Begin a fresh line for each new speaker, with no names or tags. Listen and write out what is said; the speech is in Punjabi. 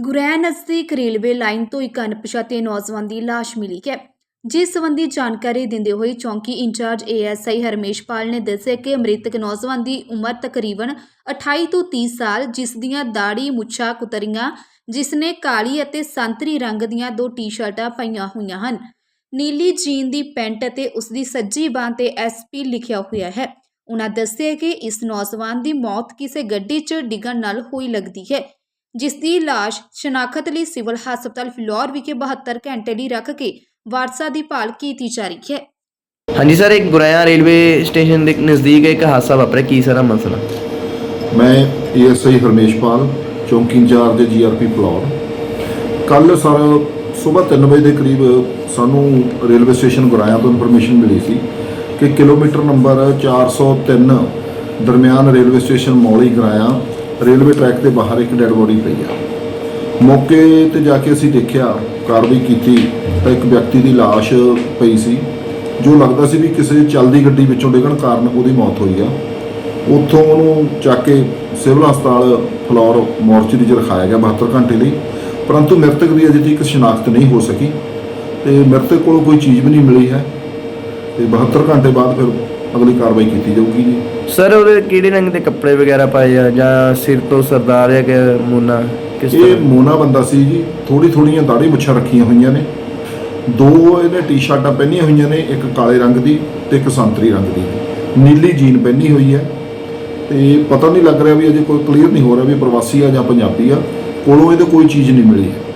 ਗੁਰੈ ਨਜ਼ਦੀਕ ਰੇਲਵੇ ਲਾਈਨ ਤੋਂ ਇੱਕ ਅਣਪਛਾਤੇ ਨੌਜਵਾਨ ਦੀ ਲਾਸ਼ ਮਿਲੀ ਹੈ। ਜਿਸ ਸੰਬੰਧੀ ਜਾਣਕਾਰੀ ਦਿੰਦੇ ਹੋਏ ਚੌਂਕੀ ਇੰਚਾਰਜ ਏਐਸਆਈ ਹਰਮੇਸ਼ਪਾਲ ਨੇ ਦੱਸਿਆ ਕਿ ਮ੍ਰਿਤਕ ਨੌਜਵਾਨ ਦੀ ਉਮਰ ਤਕਰੀਬਨ 28 ਤੋਂ 30 ਸਾਲ, ਜਿਸ ਦੀਆਂ ਦਾੜੀ ਮੁੱਛਾਂ ਕੁਤਰੀਆਂ, ਜਿਸ ਨੇ ਕਾਲੀ ਅਤੇ ਸੰਤਰੀ ਰੰਗ ਦੀਆਂ ਦੋ ਟੀ-ਸ਼ਰਟਾਂ ਪਾਈਆਂ ਹੋਈਆਂ ਹਨ। ਨੀਲੀ ਜੀਨ ਦੀ ਪੈਂਟ ਅਤੇ ਉਸ ਦੀ ਸੱਜੀ ਬਾਂਹ ਤੇ ਐਸਪੀ ਲਿਖਿਆ ਹੋਇਆ ਹੈ। ਉਹਨਾਂ ਦੱਸਿਆ ਕਿ ਇਸ ਨੌਜਵਾਨ ਦੀ ਮੌਤ ਕਿਸੇ ਗੱਡੀ 'ਚ ਡਿੱਗਣ ਨਾਲ ਹੋਈ ਲੱਗਦੀ ਹੈ। ਜਿਸ ਦੀ ਲਾਸ਼ ਸ਼ਨਾਖਤ ਲਈ ਸਿਵਲ ਹਸਪਤਾਲ ਫਿਲੌਰ ਵਿਖੇ 72 ਘੰਟੇ ਲਈ ਰੱਖ ਕੇ ਵਾਰਸਾ ਦੀ ਭਾਲ ਕੀਤੀ ਜਾ ਰਹੀ ਹੈ।
ਹਾਂਜੀ ਸਰ ਇੱਕ ਗੁਰਾਇਆ ਰੇਲਵੇ ਸਟੇਸ਼ਨ ਦੇ ਨਜ਼ਦੀਕ ਇੱਕ ਹਾਦਸਾ ਵਾਪਰਿਆ। ਕੀ ਸਾਰਾ ਮਸਲਾ?
ਮੈਂ ਏਐਸਆਈ ਹਰਮੇਸ਼ਪਾਲ ਚੌਂਕੀ ਇੰਚਾਰਜ ਜੀਆਰਪੀ ਫਲੋਰ। ਕੱਲ ਸਰ ਸਵੇਰ 3 ਵਜੇ ਦੇ ਕਰੀਬ ਸਾਨੂੰ ਰੇਲਵੇ ਸਟੇਸ਼ਨ ਗੁਰਾਇਆ ਤੋਂ ਇਨਫੋਰਮੇਸ਼ਨ ਮਿਲੀ ਸੀ ਕਿ ਕਿਲੋਮੀਟਰ ਨੰਬਰ 403 ਦਰਮਿਆਨ railway station Mauli Guraya railway track ਦੇ ਬਾਹਰ ਇੱਕ ਡੈੱਡ ਬੋਡੀ ਪਈ ਆ। ਮੌਕੇ ਤੇ ਜਾ ਕੇ ਅਸੀਂ ਦੇਖਿਆ, ਕਾਰਵਾਈ ਕੀਤੀ ਤਾਂ ਇੱਕ ਵਿਅਕਤੀ ਦੀ ਲਾਸ਼ ਪਈ ਸੀ, ਜੋ ਲੱਗਦਾ ਸੀ ਵੀ ਕਿਸੇ ਚੱਲਦੀ ਗੱਡੀ ਵਿੱਚੋਂ ਡਿੱਗਣ ਕਾਰਨ ਉਹਦੀ ਮੌਤ ਹੋਈ ਆ। ਉੱਥੋਂ ਉਹਨੂੰ ਚੱਕ ਕੇ ਸਿਵਲ ਹਸਪਤਾਲ ਫਲੋਰ ਮੋਰਚਰੀ 'ਚ ਰਖਾਇਆ ਗਿਆ 72 ਘੰਟੇ ਲਈ, ਪਰੰਤੂ ਮ੍ਰਿਤਕ ਦੀ ਅਜੇ ਤੱਕ ਸ਼ਨਾਖਤ ਨਹੀਂ ਹੋ ਸਕੀ ਤੇ ਮ੍ਰਿਤਕ ਕੋਲੋਂ ਕੋਈ ਚੀਜ਼ ਵੀ ਨਹੀਂ ਮਿਲੀ ਹੈ। ਤੇ 72 ਘੰਟੇ ਬਾਅਦ ਫਿਰ ਅਗਲੀ ਕਾਰਵਾਈ ਕੀਤੀ ਜਾਊਗੀ ਜੀ।
ਸਰ ਉਹਦੇ ਕਿਹੜੇ ਰੰਗ ਦੇ ਕੱਪੜੇ ਵਗੈਰਾ ਪਾਏ ਆ? ਜਾਂ ਸਿਰ ਤੋਂ ਸਰਦਾਰ ਹੈ ਕਿ ਮੋਨਾ? ਕਿਸ
ਇਹ
ਤਰ੍ਹਾਂ?
ਮੋਨਾ ਬੰਦਾ ਸੀ ਜੀ। ਥੋੜੀ ਥੋੜੀਆਂ ਦਾੜੀ ਮੁੱਛਾਂ ਰੱਖੀਆਂ ਹੋਈਆਂ ਨੇ। ਦੋ ਇਹਨੇ ਟੀ-ਸ਼ਰਟਾਂ ਪਹਿਨੀਆਂ ਹੋਈਆਂ ਨੇ ਇੱਕ ਕਾਲੇ ਰੰਗ ਦੀ ਤੇ ਇੱਕ ਸੰਤਰੀ ਰੰਗ ਦੀ। ਨੀਲੀ ਜੀਨ ਪਹਿਨੀ ਹੋਈ ਹੈ। ਤੇ ਪਤਾ ਨਹੀਂ ਲੱਗ ਰਿਹਾ ਵੀ ਅਜੇ ਕੋਈ ਕਲੀਅਰ ਨਹੀਂ ਹੋ ਰਿਹਾ ਵੀ ਪ੍ਰਵਾਸੀ ਆ ਜਾਂ ਪੰਜਾਬੀ ਆ। ਕੋਲੋਂ ਇਹਦੇ ਕੋਈ ਚੀਜ਼ ਨਹੀਂ ਮਿਲੀ। ਹੈ